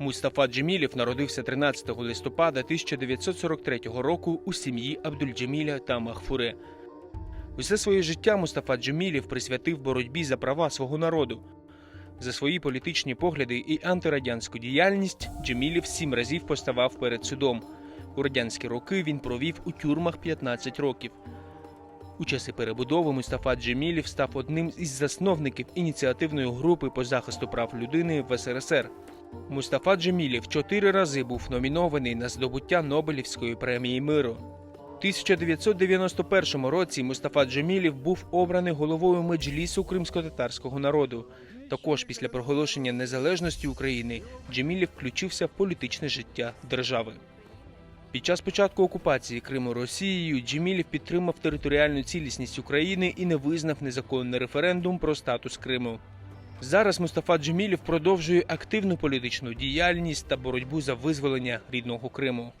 Мустафа Джемілів народився 13 листопада 1943 року у сім'ї Абдульджеміля та Махфуре. Усе своє життя Мустафа Джемілів присвятив боротьбі за права свого народу. За свої політичні погляди і антирадянську діяльність Джемілів сім разів поставав перед судом. У радянські роки він провів у тюрмах 15 років. У часи перебудови Мустафа Джемілів став одним із засновників ініціативної групи по захисту прав людини в СРСР. Мустафа Джемілів чотири рази був номінований на здобуття Нобелівської премії миру. У 1991 році Мустафа Джемілів був обраний головою меджлісу кримсько-татарського народу. Також після проголошення незалежності України Джемілів включився в політичне життя держави. Під час початку окупації Криму Росією Джемілів підтримав територіальну цілісність України і не визнав незаконний референдум про статус Криму. Зараз Мустафа Джемілів продовжує активну політичну діяльність та боротьбу за визволення рідного Криму.